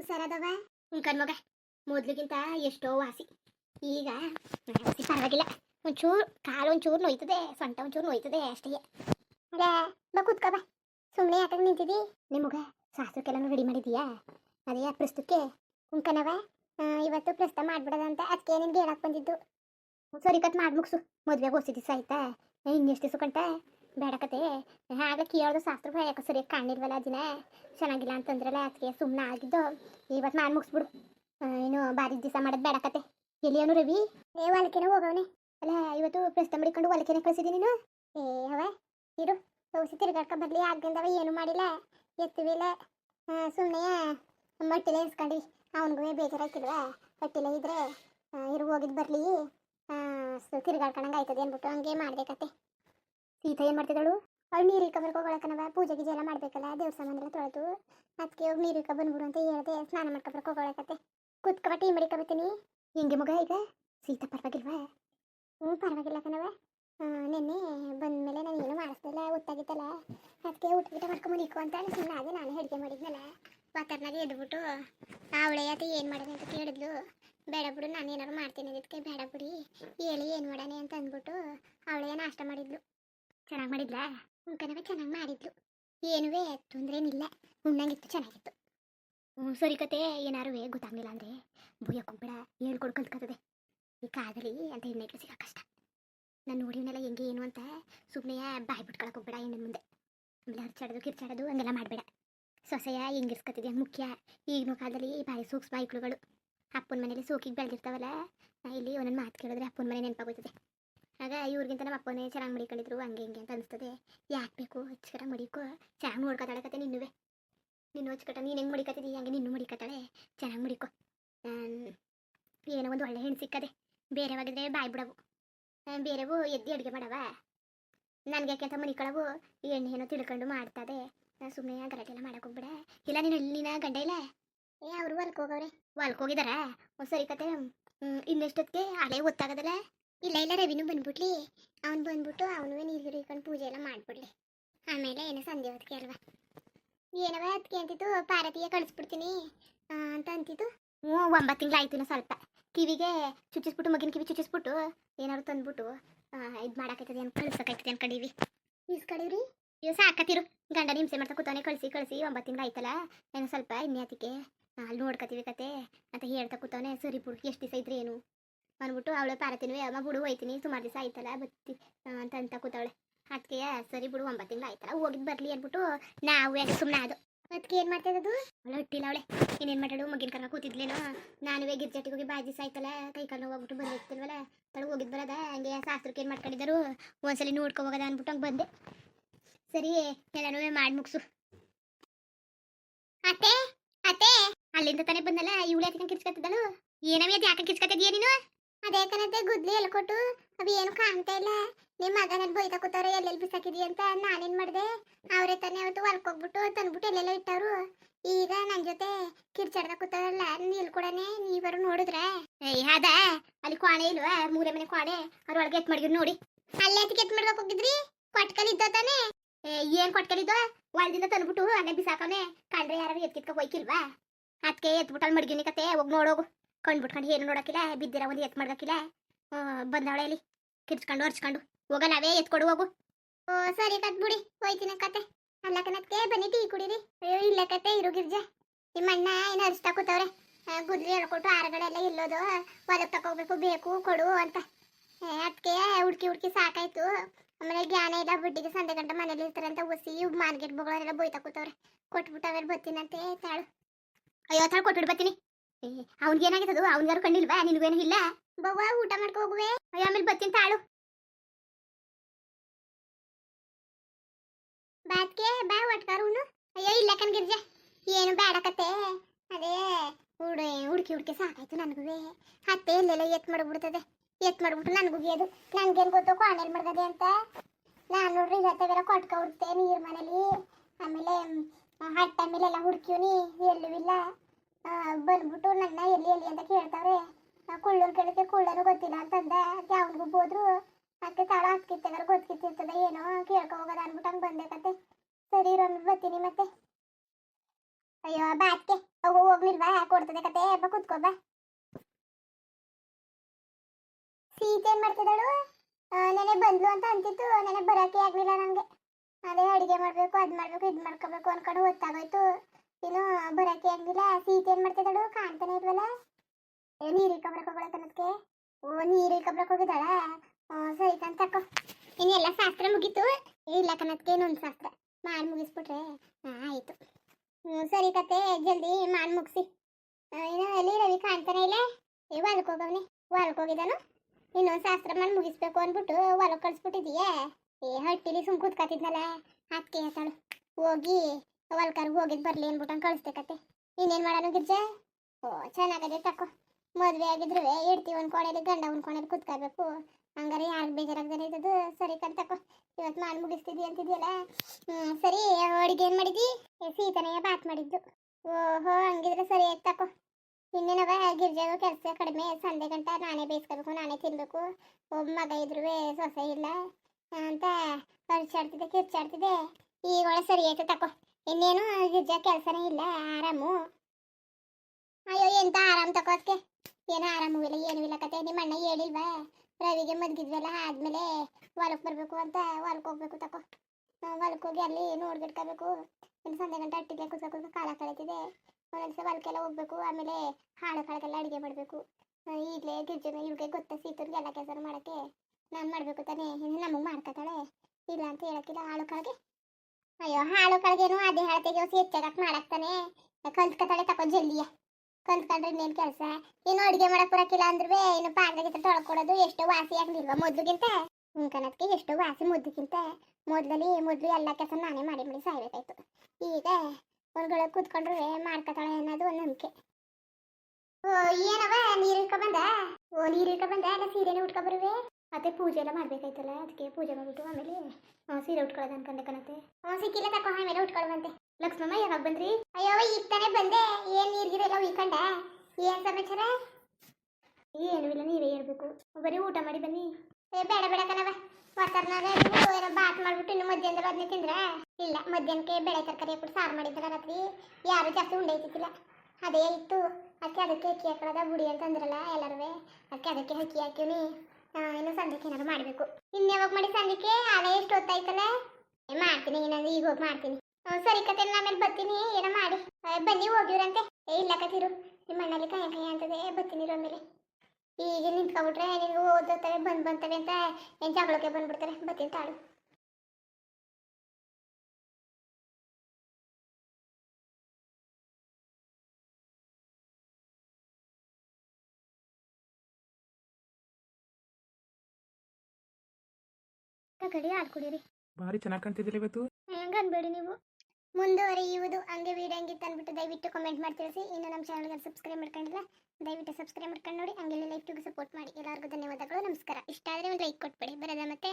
ಹುಷಾರದವ? ಉಂಕನ್ ಮಗ, ಮೊದ್ಲಿಗಿಂತ ಎಷ್ಟೋ ವಾಸಿ. ಈಗ ವಾಸಿ ಪರವಾಗಿಲ್ಲ. ಒಂಚೂರು ಕಾಲು ಒಂಚೂರು ನೋಯ್ತದೆ, ಸೊಂಟ ಒಂಚೂರು ನೋಯ್ತದೆ ಅಷ್ಟೇ. ಅಲ್ಲ, ಬಾ ಕೂತ್ಕೋ ಬಾ. ಸುಮ್ಮನೆ ಯಾಕೆ ನಿಂತಿದ್ದಿ ನಿಮಗ ಶಾಸ್ತ್ರಕ್ಕೆಲ್ಲ ರೆಡಿ ಮಾಡಿದೀಯಾ? ಅದೇ ಪ್ರಸ್ತುತಕ್ಕೆ ಉಂಕನವ ಇವತ್ತು ಪ್ರಸ್ತ ಮಾಡ್ಬಿಡೋದಂತ ಅದಕ್ಕೆ ನಿನ್ಗೆ ಹೇಳಕ್ ಬಂದಿದ್ದು. ಸರಿ ಕತ್ ಮಾಡಿ ಮುಗಿಸು ಮದುವೆ ಹೊಸ ದಿವಸ ಆಯ್ತಾ? ಇನ್ನೆಷ್ಟು ದಿವಸ ಕಂಟ? ಬೇಡಕತೆ. ಹಾಗೆ ಕೇಳ್ದು ಶಾಸ್ತ್ರ ಯಾಕೆ ಸರಿ ಕಾಣಿಲ್ವಲ್ಲ ದಿನ ಚೆನ್ನಾಗಿಲ್ಲ ಅಂತಂದ್ರಲ್ಲ, ಅದಕ್ಕೆ ಸುಮ್ಮನೆ ಆಗಿದ್ದು ಇವತ್ತು ನಾನು ಮುಗಿಸ್ಬಿಡು. ಏನು ಬಾರಿ ದಿವಸ ಮಾಡೋದು ಬೇಡಕತೆ. ಎಲ್ಲಿಯವನು ರವಿ? ಏ ಹೊಲಕೆನ ಹೋಗವನೆ. ಅಲ್ಲ, ಇವತ್ತು ಪ್ರಸ್ತ ಮಾಡಿಕೊಂಡು ಹೊಲಕೆನೆ ಕಳಿಸಿದೀನಿ ನೀನು? ಏ ಅವ ಇರು. ತೋಸಿ ತಿರ್ಗಾಡ್ಕ ಬರ್ಲಿ ಆಗ್ದಿಂದವ ಏನು ಮಾಡಿಲ್ಲ. ಎತ್ತುವಿಲ್ಲ ಸುಮ್ಮನೆ ಮಟ್ಟಿಲೆ ಇಸ್ಕೊಂಡ್ವಿ ಅವನಿಗೂ ಬೇಜಾರಾಯ್ತಿಲ್ವ? ಕಟ್ಟಿಲೆ ಇದ್ರೆ ಇರು, ಹೋಗಿದ್ ಬರ್ಲಿ. ತಿರ್ಗಾಡ್ಕೊಂಡಂಗೆ ಆಯ್ತದೆ ಅಂದ್ಬಿಟ್ಟು ಹಂಗೆ ಮಾಡ್ಬೇಕತ್ತೆ ಸೀತಾ ಏನು ಮಾಡ್ತಿದ್ದಳು? ಅವಳು ನೀರು ಇಕ್ಕಬರ್ಕ್ ಹೋಗೋಳಕನವ ಪೂಜೆ ಗೀಜೆ ಎಲ್ಲ ಮಾಡ್ಬೇಕಲ್ಲ ದೇವ್ರ ಸಾಮಾನೆಲ್ಲ ತೊಳೆದು ಅದಕ್ಕೆ ಹೋಗಿ ನೀರು ಇಕ್ಕ ಬಂದ್ಬಿಡು ಅಂತ ಹೇಳಿದೆ, ಸ್ನಾನ ಮಾಡ್ಕೊಬರ್ಕ್ ಹೋಗೋಳಕತ್ತೆ. ಕುತ್ಕೊಬ ಟೀ ಮಡಿಕೊಬತ್ತೀನಿ ಹಿಂಗೆ ಮಗ ಈಗ? ಸೀತಾ ಪರವಾಗಿಲ್ವಾ? ಹ್ಞೂ ಪರವಾಗಿಲ್ಲ ಕಣವ ನಿನ್ನೆ ಬಂದ್ಮೇಲೆ ನಾನು ಏನು ಮಾಡಿಸ್ತಿಲ್ಲ ಗೊತ್ತಾಗಿತ್ತಲ್ಲ ಅದಕ್ಕೆ ಊಟ ಗೀಟ ಮಾಡ್ಕೊಂಡು ಇಕ್ಕೋ ಅಂತ ಸುಮ್ಮನೆ ಅದೇ ನಾನು ಅಡುಗೆ ಮಾಡಿದ್ನಲ್ಲ. ವಾತಾವರಣಾಗ ಎದ್ಬಿಟ್ಟು ಅವಳೆ ಅದು ಏನು ಮಾಡೋದು? ಅಂತ ಕೇಳಿದ್ಲು. ಬೇಡ ಬಿಡು, ನಾನು ಏನಾದ್ರು ಮಾಡ್ತೀನಿ, ಅದಕ್ಕೆ ಬೇಡ ಬಿಡಿ. ಹೇಳಿ, ಏನು ಮಾಡೋಣ? ಅಂತ ಅಂದ್ಬಿಟ್ಟು ಅವಳೇ ನಾಷ್ಟ ಮಾಡಿದ್ಲು. ಚೆನ್ನಾಗಿ ಮಾಡಿದ್ಲಾ? ಉಂಕನವ ಚೆನ್ನಾಗಿ ಮಾಡಿದ್ಲು. ಏನುವೇ ತೊಂದ್ರೆ ಏನಿಲ್ಲ ಉಣ್ಣಂಗಿತ್ತು, ಚೆನ್ನಾಗಿತ್ತು. ಹ್ಞೂ ಸರಿ ಕತೆ. ಏನಾರು ಗೊತ್ತಾಗ್ಲಿಲ್ಲ ಅಂದರೆ ಭೂಯಕ್ಕೋಗ್ಬೇಡ ಹೇಳ್ಕೊಡ್ ಕಲ್ತ್ಕತ್ತದೆ ಈ ಕಾದಲಿ ಅಂತ ಹೆಣ್ಣೆಗೆ ಸಿಗೋ ಕಷ್ಟ. ನಾನು ನೋಡಿವನೆಲ್ಲ ಹೆಂಗೆ ಏನು ಅಂತ ಸುಮ್ಮನೆ ಬಾಯಿ ಬಿಟ್ಕೊಳಕ್ಕೆ ಹೋಗ್ಬೇಡ ಹೆಣ್ಣಿನ ಮುಂದೆ. ಆಮೇಲೆ ಹರ್ಚಾಡೋದು ಕಿರ್ಚಾಡೋದು ಹಂಗೆಲ್ಲ ಮಾಡಬೇಡ. ಸೊಸೆಯ ಹೆಂಗಿರ್ಸ್ಕತ್ತಿದ್ಯಾ ಮುಖ್ಯ. ಈಗಿನ ಕಾಲದಲ್ಲಿ ಬಾಯಿ ಸೂಕ್ಷ್ಮ ಐಕ್ಳುಗಳು ಅಪ್ಪನ ಮನೇಲಿ ಸೋಕಿಗೆ ಬೆಳೆದಿರ್ತಾವಲ್ಲ ಇಲ್ಲಿ ಒಂದೊಂದು ಮಾತು ಕೇಳಿದ್ರೆ ಅಪ್ಪನ ಮನೆ ನೆನಪಾಗೋಯ್ತದೆ ಆಗ ಇವ್ರಿಗಿಂತ ನಮ್ಮ ಅಪ್ಪನೇ ಚೆನ್ನಾಗಿ ಮಡಿಕೊಂಡಿದ್ರು ಹಂಗೆ ಹಿಂಗೆ ಅಂತ ಅನಿಸ್ತದೆ. ಯಾಕೆ ಬೇಕು? ಹಚ್ಕರ ಮಡಿಕೋ. ಚೆನ್ನಾಗಿ ಕತೆ ನಿನ್ನುವೆ. ನಿನ್ನ ಹಚ್ಕಟ ನೀನು ಹೆಂಗೆ ಮಡಿಕತ್ತಿದಿ ಹಂಗೆ ನಿನ್ನೂ ಮಡಿಕತ್ತಾಳೆ ಚೆನ್ನಾಗಿ ಮಡಿಕೋ. ಏನೋ ಒಂದು ಒಳ್ಳೆ ಹೆಣ್ಣು ಸಿಕ್ಕದೆ. ಬೇರೆವಾಗಿದ್ರೆ ಬಾಯ್ ಬಿಡವು. ಬೇರೆವು ಎದ್ದು ಅಡುಗೆ ಮಾಡವ. ನನಗೆ ಯಾಕೆ ಅಂತ ಮನಿಕೊಳವು. ಎಣ್ಣೆ ಏನೋ ತಿಳ್ಕೊಂಡು ಮಾಡ್ತದೆ. ಸುಮ್ಮನೆ ಗಲಾಟೆ ಎಲ್ಲ ಮಾಡಕ್ಕೆ ಹೋಗ್ಬೇಡ. ಇಲ್ಲ, ನೀನು ನಿನ್ನ ಗಂಡ ಇಲ್ಲ? ಏ, ಅವರು ಹೊಲ್ಕೋಗವ್ರೆ ಹೊಲ್ಕ್ ಹೋಗಿದಾರ? ಒಂದು ಸರಿ ಕತೆ ಇನ್ನೆಷ್ಟೊತ್ತಿಗೆ ಹಳೆ ಗೊತ್ತಾಗದಲ್ಲ? ಇಲ್ಲ ಇಲ್ಲ ರವಿನೂ ಬಂದ್ಬಿಟ್ಲಿ ಅವ್ನು ಬಂದ್ಬಿಟ್ಟು ಅವನು ನೀರು ಇಟ್ಕೊಂಡು ಪೂಜೆ ಎಲ್ಲ ಮಾಡ್ಬಿಡ್ಲಿ. ಆಮೇಲೆ ಏನೋ ಸಂಜೆ ಹೊತ್ತಿಗೆ ಅಲ್ವಾ? ಏನವ ಅದಕ್ಕೆ ಅಂತಿತ್ತು ಪಾರತಿಗೆ ಕಳಿಸ್ಬಿಡ್ತೀನಿ. ಅಂತ ಅಂತಿತ್ತು ಹ್ಞೂ, ಒಂಬತ್ತು ತಿಂಗಳು ಆಯ್ತು ಸ್ವಲ್ಪ. ಕಿವಿಗೆ ಚುಚ್ಚಿಸ್ಬಿಟ್ಟು ಮಗಿನ ಕಿವಿ ಚುಚ್ಚಿಸ್ಬಿಟ್ಟು ಏನಾದ್ರು ತಂದ್ಬಿಟ್ಟು ಇದು ಮಾಡಾಕೈತದೆ ಅಂತ ಕಳ್ಸೋಕೈತದೆ ಅನ್ಕೊಂಡಿವಿ. ರೀ ಇವ್ ಸಾಕತ್ತಿರು. ಗಂಡ ಹಿಂಸೆ ಮಾಡ್ತಾ ಕೂತಾನೆ ಕಳಿಸಿ ಕಳಿಸಿ, ಒಂಬತ್ತು ತಿಂಗಳು ಆಯ್ತಲ್ಲ ಏನೋ ಸ್ವಲ್ಪ ಇನ್ಯಾತಿಗೆ ಅಲ್ಲಿ ನೋಡ್ಕೊತೀವಿ ಕತೆ ಅಂತ ಹೇಳ್ತಾ ಕೂತವನೆ. ಸರಿ ಬಿಡು, ಎಷ್ಟು ದಿವಸ ಇದ್ರೆ ಏನು ಅಂದ್ಬಿಟ್ಟು ಅವಳೆ ಪಾರತಿನೂ ಅಮ್ಮ ಬಿಡು ಹೋಯ್ತೀನಿ, ಸುಮಾರು ದಿವಸ ಆಯ್ತಲ್ಲ, ಬತ್ತಿ ಅಂತ ಅಂತ ಕೂತವಳೆ. ಅದಕ್ಕೆ ಸರಿ ಬಿಡು, ಒಂಬತ್ತು ತಿಂಗಳು ಆಯ್ತಲ್ಲ, ಹೋಗಿದ್ ಬರ್ಲಿ, ಅಂದ್ಬಿಟ್ಟು ನಾವು ಸುಮ್ಮನೆ ಅದು ಅದಕ್ಕೆ ಏನು ಮಾಡ್ತಾಯಿದ್ದು ಅವಳು ಹೊಟ್ಟಿಲ್ಲ ಅವಳೆ. ಇನ್ನೇನು ಮಾಡಾಡು ಮಗಿನ ಕರ್ಕ ಕೂತಿದ್ಲೇನೋ? ನಾನು ಗಿರ್ಜಟ್ಟಿಗೆ ಹೋಗಿ ಬಾಜಿ ಆಯ್ತಲ್ಲ ಕೈ ಕಾಲು ಹೋಗ್ಬಿಟ್ಟು ಬಂದಿರ್ತಿಲ್ವಲ್ಲ ತಳ ಹೋಗಿದ್ ಬರದ? ಹಂಗೆ ಶಾಸ್ತ್ರಕ್ಕೆ ಏನು ಮಾಡ್ಕೊಂಡಿದ್ದರು? ಒಂದ್ಸಲಿ ನೋಡ್ಕೊ ಹೋಗದ ಅನ್ಬಿಟ್ಟು ಹಂಗೆ ಬಂದೆ. ಸರಿ, ಎಲ್ಲನೂ ಮಾಡಿ ಮುಗಿಸು. ಅತ್ತೆ ಅತ್ತೆ, ಅಲ್ಲಿಂದ ತಾನೇ ಬಂದಲ್ಲ, ಇವಳು ಯಾಕೆ ಕಿರ್ಚ್ಕೊತಿದ್ದಳು ಏನವೇ ಅದು ಯಾಕೆ ನೀನು? ಅದೇ ಕಣತೆ ಗುದ್ಲಿ ಎಲ್ಲಿ ಕೊಟ್ಟು? ಅವು ಏನು ಕಾಣ್ತಾ ಇಲ್ಲ. ನಿಮ್ಮ ಮಗನ ಬೈತ ಕೂತವ್ರೆ ಎಲ್ಲೆಲ್ಲಿ ಬಿಸಾಕಿದ್ವಿ ಅಂತ ನಾನೇನ್ ಮಾಡಿದೆ? ಅವರೇ ತಾನೇ ಅವತ್ತು ಹೊಲ್ಕೋಗ್ಬಿಟ್ಟು ತಂದ್ಬಿಟ್ಟು ಎಲ್ಲೆಲ್ಲ ಇಟ್ಟವ್ರು. ಈಗ ನನ್ನ ಜೊತೆ ಕಿರ್ಚಾಡ್ದ ಕೂತಾರಲ್ಲ ನೀಲ್ ಕೂಡನೆ ನೀವರು ನೋಡಿದ್ರೆ. ಏಯ್ ಅದ ಅಲ್ಲಿ ಕ್ವಾಣೆ ಇಲ್ವಾ? ಮೂರೇ ಮನೆ ಕೋಣೆ ಒಳಗೆ ಎತ್ ಮಾಡಿದ್ರು ನೋಡಿ. ಅಲ್ಲೇ ಅದಕ್ಕೆ ಎತ್ ಮಾಡ್ಬೇಕು ಹೋಗಿದ್ರಿ? ಕೊಟ್ಕಲಿದ್ದ ತಾನೇ? ತಾನೆ ಏನ್ ಕೊಟ್ಕಲಿದ್ದ ಹೊಲ್ದಿಂದ ತಂದ್ಬಿಟ್ಟು ಅಲ್ಲೇ ಬಿಸಾಕವನೆ. ಕಂಡ್ರೆ ಯಾರು ಎತ್ಕಿತ್ಕ ಹೋಯ್ಕಿಲ್ವಾ? ಅದಕ್ಕೆ ಎತ್ಬಿಟ್ಟು ಅಲ್ಲಿ ಮಡ್ಗಿನಿ ಕತೆ ಹೋಗಿ ನೋಡೋಗು ಕಂಡ್ಬಿಟ್ಕೊಂಡು ಏನು ನೋಡಕಿಲ್ಲ ಬಿದ್ದಿರ ಒಂದು ಎತ್ ಮಾಡ್ದಕ್ಕಿಲ್ಲ ಬಂದವಳೆ ಅಲ್ಲಿ ಕಿರ್ಚ್ಕೊಂಡು ಹೊರ್ಚ್ಕೊಂಡು ಹೋಗ, ನಾವೇ ಎತ್ಕೊಡು ಹೋಗು. ಓ, ಸರಿ ಕತ್ ಬಿಡಿ, ಹೋಯ್ತಿನ ಕತೆ. ಅಲ್ಲ ಬನ್ನಿ ಟೀ ಕುಡೀರಿ. ಇಲ್ಲ ಕತೆ, ಇರು ಗಿರ್ಜೆ. ನಿಮ್ಮ ಅಣ್ಣ ಏನು ಹರಿಸ್ತಾ ಕೂತವ್ರೆ? ಗುದ್ರಿ ಹೇಳ್ಕೊಟ್ಟು ಆರಗಳೆಲ್ಲ ಇಲ್ಲೋದು ಹೊಲಕ್ಕೆ ತಗೋಬೇಕು ಬೇಕು, ಕೊಡು ಅಂತ. ಅದಕ್ಕೆ ಹುಡ್ಕಿ ಹುಡ್ಕಿ ಸಾಕಾಯ್ತು. ಆಮೇಲೆ ಜ್ಞಾನ ಇಲ್ಲ, ಬಡ್ಡಿಗೆ ಸಂಡೆ ಗಂಟೆ ಮನೇಲಿ ಇರ್ತಾರೆ ಅಂತ ಒಸಿ, ಮಾರ್ಕೆಟ್ ಬಗಳೆಲ್ಲ ಬೋಯ್ತಾ ಕೂತವ್ರೆ. ಕೊಟ್ಬಿಟ್ಟು ಅವೆಲ್ಲ ಬರ್ತೀನಂತೆ ತಾಳು. ಅಯ್ಯೋ, ತಾಳು ಕೊಟ್ಬಿಟ್ಟು ಬರ್ತೀನಿ ಅವ್ನಿಗೆ ಏನಾಗಿತ್ತದು ಅವ್ನಿಗಾರು ಕಣ್ಣಿಲ್ವಾ? ನಿನಗೇನು ಇಲ್ಲ? ಬವ್ವ, ಊಟ ಮಾಡ್ಕೊ ಹೋಗುವೆ. ಅಯ್ಯೋ, ಆಮೇಲೆ ಬತ್ತಿನ ತಾಳು. ಬಾತ್ಕೆ ಬಾ ಒಟ್ಕಾರು ಉಣ್ಣು ಅಯ್ಯೋ, ಇಲ್ಲ ಕಣ್ಗಿರ್ಜ ಏನು ಬೇಡಕತ್ತೆ ಅದೇ ಹುಡು ಹುಡುಕಿ ಹುಡುಕಿ ಸಾಕಾಯ್ತು ನನಗೂ ಅತ್ತೆ ಎಲ್ಲೆಲ್ಲ ಎತ್ ಮಾಡ್ಬಿಡ್ತದೆ. ಎತ್ ಮಾಡ್ಬಿಟ್ಟು ನನಗೂ ಅದು ನನಗೇನು ಗೊತ್ತೋ ಕಾಣೆಲ್ ಮಾಡ್ತದೆ ಅಂತ. ನಾನು ನೋಡ್ರಿ ಬೇರೆ ಕೊಟ್ಕ ಹುಡ್ತೆ ನೀರ್ ಮನೇಲಿ. ಆಮೇಲೆ, ಹಟ್ಟ ಮೇಲೆ ಎಲ್ಲ ಹುಡ್ಕಿವ್ನಿ ಎಲ್ಲೂ ಇಲ್ಲ. ಬಂದ್ಬಿಟ್ಟು ನನ್ನ ಎಲ್ಲಿ ಎಲ್ಲಿ ಅಂತ ಕೇಳ್ತಾವ್ರೆ. ಕುಳ್ಳನ್ ಕೇಳಕ್ಕೆ ಕುಳ್ಳನು ಗೊತ್ತಿಲ್ಲ ಅಂತಂದೆ. ಅದಕ್ಕೆ ಅವನಿಗೂ ಹೋದ್ರು. ಅದಕ್ಕೆ ತಾಳ ಹತ್ಕಿತ್ತಾಗ ಗೊತ್ತಿರ್ತಿರ್ತದೆ ಏನೋ ಕೇಳ್ಕೊ ಹೋಗೋದ ಅನ್ಬಿಟ್ಟು ಹಂಗೆ ಬಂದೆ ಕತೆ. ಸರಿ ಇರೋ ಬರ್ತೀನಿ ಮತ್ತೆ. ಅಯ್ಯೋ ಬಾತ್ಗೆ ಹೋಗೋ, ಹೋಗ್ಲಿಲ್ವಾ? ಕೊಡ್ತದೆ ಕತೆ. ಬಾ, ಕೂತ್ಕೋ, ಬಾ. ಸೀತೆ ಏನ್ ಮಾಡ್ತಿದ್ದಾಳು? ನೆನೆ ಬಂದ್ಲು ಅಂತ ಅಂತಿತ್ತು. ನೆನೆ ಬರಕ್ಕೆ ಆಗಲಿಲ್ಲ ನನಗೆ. ಅದೇ ಅಡಿಗೆ ಮಾಡಬೇಕು, ಅದು ಮಾಡಬೇಕು, ಇದು ಮಾಡ್ಕೋಬೇಕು ಅನ್ಕೊಂಡು ಹೊತ್ತಾಗೋಯ್ತು. ಇನ್ನು ಬರಕ್ಕೆ ಆಗ್ಲಿಲ್ಲ. ಸೀತೆ ಏನ್ ಮಾಡ್ತಿದ್ದಾಳು? ಕಾಣ್ತಾನೆ ಇಲ್ವಲ್ಲ? ನೀರಿ ಕಬ್ರಕ್ ಹೋಗೋಳಕನಕ್ಕೆ ಓ ನೀರಿ ಕಬ್ರಕ್ ಹೋಗಿದ್ದಾಳ? ಸರಿ ತಕೋ. ಇನ್ನೆಲ್ಲ ಶಾಸ್ತ್ರ ಮುಗೀತು. ಇಲ್ಲ ಕನತ್ಗೆ ಇನ್ನೊಂದು ಶಾಸ್ತ್ರ. ಮಾಡಿ ಮುಗಿಸ್ಬಿಟ್ರೆ. ಆಯ್ತು. ಸರಿ ಕತೆ, ಜಲ್ದಿ ಮಾಡಿ ಮುಗಿಸಿ. ಇನ್ನು ಎಲ್ಲಿ ರವಿ, ಕಾಣ್ತಾನೆ ಇಲ್ಲ? ಹೊಲಕ್ಕೆ ಹೋಗವ್ನೆ. ಹೊಲಕ್ಕೆ ಹೋಗಿದ್ದಾನು. ಇನ್ನೊಂದು ಶಾಸ್ತ್ರ ಮಾಡಿ ಮುಗಿಸ್ಬೇಕು ಅಂದ್ಬಿಟ್ಟು ಹೊಲಕ್ಕೆ ಕಳಿಸ್ಬಿಟ್ಟಿದೀಯಾ? ಏ, ಹಟ್ಟಿಲಿ ಸುಮ್ ಕೂತ್ಕೊತಿದ್ನಲ್ಲ ಅದಕ್ಕೆ ಹೇಳ್ತಾಳು. ಹೋಗಿ ಹೊಲ್ಕರ್ ಹೋಗಿದ್ ಬರ್ಲಿ ಅನ್ಬಿಟ್ಟು ಹಂಗೆ ಕಳಿಸ್ದೆ ಕತೆ. ಇನ್ನೇನು ಮಾಡೋಣ ಗಿರ್ಜಾ? ಓ ಚೆನ್ನಾಗದೆ ತಕೋ. ಮದುವೆ ಆಗಿದ್ರು ಇಡ್ತೀವಿ ಒಂದು ಕೋಣೆಲಿ ಗಂಡ ಒಂದು ಕೋಣೆಲಿ ಕೂತ್ಕೋಬೇಕು ಹಂಗಾರೆ ಯಾರು ಬೇಜಾರಾಗ್ದಾನೆ ಇದ್ದದು ಸರಿ ಕಣ್ ತಕ್ಕೊ ಇವತ್ತು ಮಾಡಿ ಮುಗಿಸ್ತಿದ್ದಿ ಅಂತಿದ್ಯಲ್ಲ? ಸರಿ ಅಡಿಗೆ ಏನು ಮಾಡಿದ್ದಿ ಏ, ಸೀತನೆಯ ಬಾತ್ ಮಾಡಿದ್ದು. ಓಹೋ ಹಂಗಿದ್ರೆ ಸರಿ ಆಯ್ತು ತಕೋ. ಇನ್ನೇನವ? ಗಿರ್ಜಾಗ ಕೆಲಸ ಕಡಿಮೆ. ಸಂಜೆ ಗಂಟ ನಾನೇ ಬೇಯಿಸ್ಕೋಬೇಕು ನಾನೇ ತಿನ್ಬೇಕು. ಒಬ್ಬ ಮಗ ಇದ್ರು ಸೊಸೆ ಇಲ್ಲ. ಅಂತ ಕಿರ್ಚಾಡ್ತಿದ್ದೆ ಈಗ ಒಳ್ಳೆ ಸರಿ ಆಯ್ತು ತಕೋ. ಇನ್ನೇನು ಗಿರ್ಜಾ ಕೆಲಸನೇ ಇಲ್ಲ, ಆರಾಮು. ಅಯ್ಯೋ, ಎಂತ ಆರಾಮ್ ತಕೋ ಅದಕ್ಕೆ ಏನೋ ಆರಾಮು ಇಲ್ಲ, ಏನೂ ಇಲ್ಲ ಕತೆ. ನಿಮ್ಮ ಅಣ್ಣ ಹೇಳಿಲ್ವಾ? ರವಿಗೆ ಮದ್ಗಿದ್ವಲ್ಲ, ಆದ್ಮೇಲೆ ಹೊಲಕ್ ಬರಬೇಕು ಅಂತ. ಹೊಲಕ್ಕೆ ಹೋಗ್ಬೇಕು ತಕೋ. ಹೊಲಕ್ಕೆ ಹೋಗಿ ಅಲ್ಲಿ ನೋಡ್ಬಿಟ್ಕೋಬೇಕು ಇನ್ನು ಸಂಜೆ ಗಂಟೆ ಅಟ್ಟಿಗೆ ಕುಸ ಕುಸ ಕಾಲ ಕಳೀತಿದೆ. ಒಂದೊಂದ್ಸಲ ಹೊಲಕ್ಕೆಲ್ಲ ಹೋಗ್ಬೇಕು, ಆಮೇಲೆ ಹಾಳು ಕಾಳಕ್ಕೆಲ್ಲ ಅಡುಗೆ ಮಾಡಬೇಕು. ಈಗಲೇ ಗಿರ್ಜನ ಇವ್ರಿಗೆ ಗೊತ್ತ ಸೀತರ್ಗೆ ಎಲ್ಲ ಕೆಲಸ ಮಾಡಕ್ಕೆ? ನಾನು ಮಾಡಬೇಕು ತಾನೇ. ನಮಗೆ ಮಾಡ್ಕೊತಾಳೆ. ಇಲ್ಲ ಅಂತ ಹೇಳಕ್ಕಿಲ್ಲ, ಹಾಳು ಕಾಳಿಗೆ. ಅಯ್ಯೋ ಹಾಳು ಕಾಳಿಗೇನು ಅದೇ ಹಾಳ್ತೆಗೆ ಜೋಸಿ ಹೆಚ್ಚಾಗಕ್ಕೆ ಮಾಡಾಕ್ತಾನೆ. ಕಲ್ತ್ಕೊತಾಳೆ ತಕೋ ಜಲ್ದಿಯ ಕಲ್ತ್ಕೊಂಡ್ರೆ ಇನ್ನೇನು ಕೆಲಸ? ಏನು ಅಡುಗೆ ಮಾಡಕ್ ಬರಕ್ಕಿಲ್ಲ ಅಂದ್ರೆ ಇನ್ನು ಪಾತ್ರೆ ಗಿತ್ರ ತೊಳ್ಕೊಡೋದು ಎಷ್ಟು ವಾಸಿ ಆಗ್ಲಿಲ್ವಾ ಮೊದ್ಲಿಗಿಂತ? ಕನತ್ಗೆ ಎಷ್ಟು ವಾಸಿ ಮೊದ್ಲಿಗಿಂತ. ಮೊದ್ಲಲ್ಲಿ ಮೊದ್ಲು ಎಲ್ಲ ಕೆಲಸ ನಾನೇ ಮಾಡಿ ಮಾಡಿ ಸಾಯ್ಬೇಕಾಯ್ತು. ಈಗ ಒಂದ್ಗಳ ಕೂತ್ಕೊಂಡ್ರೆ ಮಾಡ್ಕೊತಾಳೆ ಅನ್ನೋದು ಒಂದು ನಂಬಿಕೆ. ಓ, ಏನವ ನೀರು ಇಟ್ಕೊ ಬಂದ? ಓ ನೀರು ಇಟ್ಕೊ ಬಂದ? ಅಲ್ಲ ಸೀರೆನೇ ಉಟ್ಕೊ ಮತ್ತೆ ಪೂಜೆ ಎಲ್ಲ ಮಾಡ್ಬೇಕಾಯ್ತಲ್ಲ ಅದಕ್ಕೆ ಪೂಜೆ ಮಾಡ್ಬಿಟ್ಟು ಆಮೇಲೆ ಸೀರೆ ಉಟ್ಕೊಳ್ಳೋದು ಅನ್ಕೊಂಡೆ ಕಣತೆ ಹ್ಞೂ ಸಿಕ್ಕಿಲ್ಲ ತಕೋ ಆಮೇಲೆ ಉಟ್ಕೊಳ್ಳುವಂತೆ. ಲಕ್ಷ್ಮಮ್ಮ ಯಾವಾಗ ಬಂದ್ರಿ? ಅಯ್ಯೋ ಈಗ ತಾನೇ ಬಂದೆ. ಏನ್ ನೀರ್ಗಿರೆಲ್ಲ ಉಯ್ಕೊಂಡ? ಏನ್ ಸಮಾಚಾರ? ಏನು ಇಲ್ಲ ನೀವೇ ಹೇಳ್ಬೇಕು. ಬರೀ ಊಟ ಮಾಡಿ ಬನ್ನಿ. ಏ ಬೇಡ ಬೇಡ ಕಣವ ಏನೋ ಬಾತ್ ಮಾಡ್ಬಿಟ್ಟು ಇನ್ನು ಮಧ್ಯಾಹ್ನದಲ್ಲಿ ಅದನ್ನೇ ತಿಂದ್ರ? ಇಲ್ಲ ಮಧ್ಯಾಹ್ನಕ್ಕೆ ಬೆಳೆ ತರಕಾರಿ ಹಾಕ್ಬಿಟ್ಟು ಸಾರು ಮಾಡಿದ್ದಲ್ಲ ರಾತ್ರಿ. ಯಾರು ಜಾಸ್ತಿ ಉಂಡೆ ಐತಿಲ್ಲ ಅದೇ ಇತ್ತು. ಅದಕ್ಕೆ ಅದಕ್ಕೆ ಅಕ್ಕಿ ಹಾಕೊಳ್ಳೋದ ಬುಡಿ ಅಂತ ಅಂದ್ರಲ್ಲ ಎಲ್ಲರೂ ಅದಕ್ಕೆ ಅದಕ್ಕೆ ಅಕ್ಕಿ ಹಾಕಿವ್ನಿ ಇನ್ನು ಸಂಜೆಗೆ ಏನಾದ್ರು ಮಾಡಬೇಕು. ಇನ್ಯಾವಾಗ ಮಾಡಿ ಸಂಜೆಗೆ ಅದೇ ಎಷ್ಟು ಹೊತ್ತಾಯ್ತಲ್ಲ? ಮಾಡ್ತೀನಿ, ಏನಾದ್ರು ಈಗ ಹೋಗಿ ಮಾಡ್ತೀನಿ. ಸರಿ ಕತೆ ಆಮೇಲೆ ಬರ್ತೀನಿ. ಏನೋ ಮಾಡಿ. ಬನ್ನಿ, ಹೋಗಿವ್ರಂತೆ. ಏ, ಇಲ್ಲ ಕತಿರು ನಿಮ್ಮ ಅಣ್ಣಲ್ಲಿ ಕೈ ಕೈ ಅಂತದೆ. ಬರ್ತೀನಿ ಆಮೇಲೆ. ಈಗ ನಿಂತ್ಕೊಂಡ್ಬಿಟ್ರೆ ನಿನ್ಗೆ ಓದೋತವೆ ಬಂದು ಬಂತವೆ ಅಂತ ಏನು ಜಗಳಕ್ಕೆ ಬಂದ್ಬಿಡ್ತಾರೆ. ಬರ್ತೀನಿ ತಾಳು. ಕಡಿ ಹಾಲು ಕುಡೀರಿ ಭಾರಿ ಚೆನ್ನಾಗಿ ಕಾಣ್ತಿದ್ದೀರಿ ಇವತ್ತು? ಹೆಂಗ ಅನ್ಬೇಡಿ ನೀವು? ಮುಂದುವರಿಯುವುದು ಹಂಗೆ ವಿಡಿಯೋ ಹಂಗಿತ್ತು ಅಂದ್ಬಿಟ್ಟು ದಯವಿಟ್ಟು ಕಮೆಂಟ್ ಮಾಡಿ ತಿಳಿಸಿ. ಇನ್ನು ನಮ್ಮ ಚಾನಲ್ಗೆ ಸಬ್ಸ್ಕ್ರೈಬ್ ಮಾಡ್ಕೊಂಡಿಲ್ಲ ದಯವಿಟ್ಟು ಸಬ್ಸ್ಕ್ರೈಬ್ ಮಾಡ್ಕೊಂಡು ನೋಡಿ. ಹಂಗೆ ಲೈಫ್ಟಿಗೆ ಸಪೋರ್ಟ್ ಮಾಡಿ. ಎಲ್ಲರಿಗೂ ಧನ್ಯವಾದಗಳು. ನಮಸ್ಕಾರ. ಇಷ್ಟ ಆದರೆ ಒಂದು ಲೈಕ್ ಕೊಟ್ಬಿಡಿ. ಬರೋದ ಮತ್ತೆ.